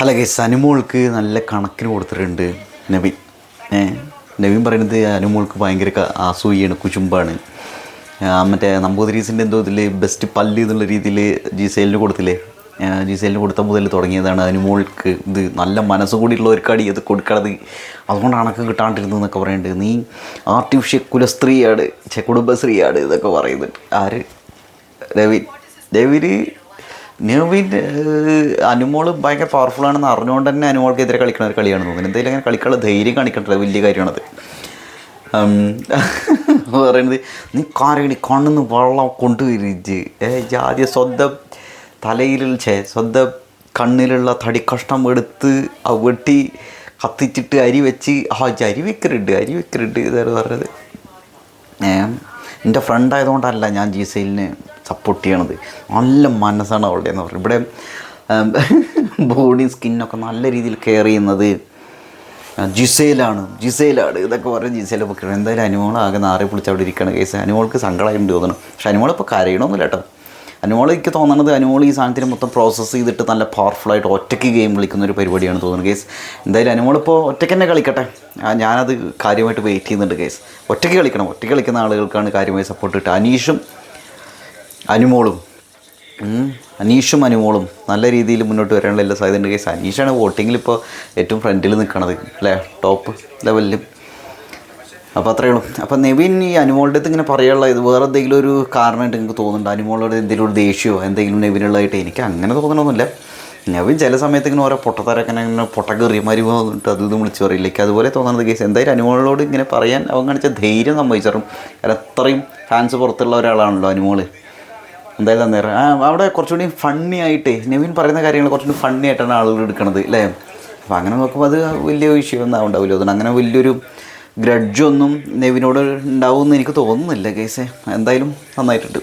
അല്ല ഗൈസ് നല്ല കണക്കിന് കൊടുത്തിട്ടുണ്ട് നവീൻ ഏ നവീൻ പറയുന്നത് അനുമോൾക്ക് ഭയങ്കര അസൂയാണ് കുശുമ്പാണ്. മറ്റേ നമ്പൂതിരീസിന്റെ എന്തോ ഇതിൽ ബെസ്റ്റ് പല്ല് എന്നുള്ള രീതിയിൽ ജിസേലിന് കൊടുത്തില്ലേ? ജി സെല്ലിന് കൊടുത്ത മുതൽ തുടങ്ങിയതാണ് അനുമോൾക്ക് ഇത്. നല്ല ഒരു കടി ഇത് കൊടുക്കണത്. അതുകൊണ്ട് അണക്ക് കിട്ടാണ്ടിരുന്നു എന്നൊക്കെ പറയുന്നുണ്ട് നീ ആർട്ടിഫിഷ്യൽ കുലസ്ത്രീയാണ് ചെ കുടുംബശ്രീയാണ് ഇതൊക്കെ പറയുന്നുണ്ട്. ആര്? രവീൻ രവിന് നെവിൻ അനുമോൾ ഭയങ്കര പവർഫുൾ ആണെന്ന് അറിഞ്ഞുകൊണ്ട് തന്നെ അനുമോൾക്കെതിരെ കളിക്കുന്ന ഒരു കളിയാണ് തോന്നുന്നത് എന്തെങ്കിലും അങ്ങനെ കളിക്കാനുള്ള ധൈര്യം കാണിക്കേണ്ടത് വലിയ കാര്യമാണത്. പറയുന്നത് നീ കാരടി കണ്ണെന്ന് വെള്ളം കൊണ്ടുവരിച്ച് ഏ ആദ്യം സ്വന്തം തലയിലുള്ള ചേ സ്വന്തം കണ്ണിലുള്ള തടി കഷ്ണം എടുത്ത് വെട്ടി കത്തിച്ചിട്ട് അരി വെച്ച് ആ അരി വെക്കരുണ്ട് അരി വെക്കരുണ്ട് ഇതാണ് പറഞ്ഞത്. എന്റെ ഫ്രണ്ട് ആയതുകൊണ്ടല്ല ഞാൻ ജി സെയിലിനെ സപ്പോർട്ട് ചെയ്യണത്. നല്ല മനസ്സാണ് അവളുടെ എന്ന് പറയുന്നത്. ഇവിടെ ബോഡി സ്കിന്നൊക്കെ നല്ല രീതിയിൽ കെയർ ചെയ്യുന്നത് ജിസേലാണ്. ജിസേലാണ് ഇതൊക്കെ പറഞ്ഞ് ജിസേലൊക്കെ എന്തായാലും അനുമോൾ ആകെ നാറി പൊളിച്ച് അവിടെ ഇരിക്കണ കേസ്. അനുമോൾക്ക് സങ്കടമായിട്ടുണ്ട് തോന്നണം പക്ഷെ അനുമോൾ ഇപ്പോൾ കരയണമെന്നില്ല കേട്ടോ. അനുമോൾ എനിക്ക് തോന്നണത് അനുമോൾ ഈ സാധനത്തിന് മൊത്തം പ്രോസസ്സ് ചെയ്തിട്ട് നല്ല പവർഫുള്ളായിട്ട് ഒറ്റയ്ക്ക് ഗെയിം കളിക്കുന്ന ഒരു പരിപാടിയാണ് തോന്നുന്നത് കേസ്. എന്തായാലും അനുമോളിപ്പോൾ ഒറ്റയ്ക്ക് തന്നെ കളിക്കട്ടെ. ഞാനത് കാര്യമായിട്ട് വെയിറ്റ് ചെയ്യുന്നുണ്ട് കേസ്. ഒറ്റയ്ക്ക് കളിക്കണം. ഒറ്റയ്ക്ക് കളിക്കുന്ന ആളുകൾക്കാണ് കാര്യമായി സപ്പോർട്ട് കിട്ടുക. അനീഷും അനുമോളും. അനീഷും അനുമോളും നല്ല രീതിയിൽ മുന്നോട്ട് വരാനുള്ള എല്ലാ സാധ്യതയുണ്ട്. കേസ് അനീഷാണ് വോട്ടിങ്ങിൽ ഇപ്പോൾ ഏറ്റവും ഫ്രണ്ടിൽ നിൽക്കണത് അല്ലേ? ടോപ്പ് ലെവലിൽ അപ്പോൾ അത്രയേ ഉള്ളൂ. അപ്പോൾ നെവിൻ ഈ അനുമോളുടെ അടുത്ത് ഇങ്ങനെ പറയാനുള്ള ഇത് വേറെ എന്തെങ്കിലും ഒരു കാരണമായിട്ട് എനിക്ക് തോന്നുന്നുണ്ട്? അനുമോളോട് എന്തെങ്കിലും ഒരു ദേഷ്യമോ എന്തെങ്കിലും നെവിനുള്ളതായിട്ട്? എനിക്ക് അങ്ങനെ തോന്നണമെന്നില്ല നെവിൻ ചില സമയത്ത് ഇങ്ങനെ ഓരോ പൊട്ടത്തരൊക്കെ ഇങ്ങനെ പൊട്ടക്കെറിയമാരി വന്നിട്ട് അതിൽ നിന്ന് വിളിച്ച് പറയില്ല എനിക്ക് അതുപോലെ തോന്നുന്നത് കേസ് എന്തായാലും അനുമോളോട് ഇങ്ങനെ പറയാൻ അവൻ കാണിച്ച ധൈര്യം സംഭവിച്ചറും കാരണം അത്രയും ഫാൻസ് പുറത്തുള്ള ഒരാളാണല്ലോ അനുമോൾ. എന്തായാലും നേരം ആ അവിടെ കുറച്ചുകൂടി ഫണ്ണി ആയിട്ട് നവീൻ പറയുന്ന കാര്യങ്ങൾ കുറച്ചുകൂടി ഫണ്ണി ആയിട്ടാണ് ആളുകൾ എടുക്കുന്നത് അല്ലേ അപ്പോൾ അങ്ങനെ നോക്കുമ്പോൾ അത് വലിയ വിഷയമൊന്നും ഉണ്ടാവില്ല അതുകൊണ്ട് അങ്ങനെ വലിയൊരു ഗ്രഡ്ജൊന്നും നെവിനോട് ഉണ്ടാവുമെന്ന് എനിക്ക് തോന്നുന്നില്ല കേസേ എന്തായാലും നന്നായിട്ടുണ്ട്.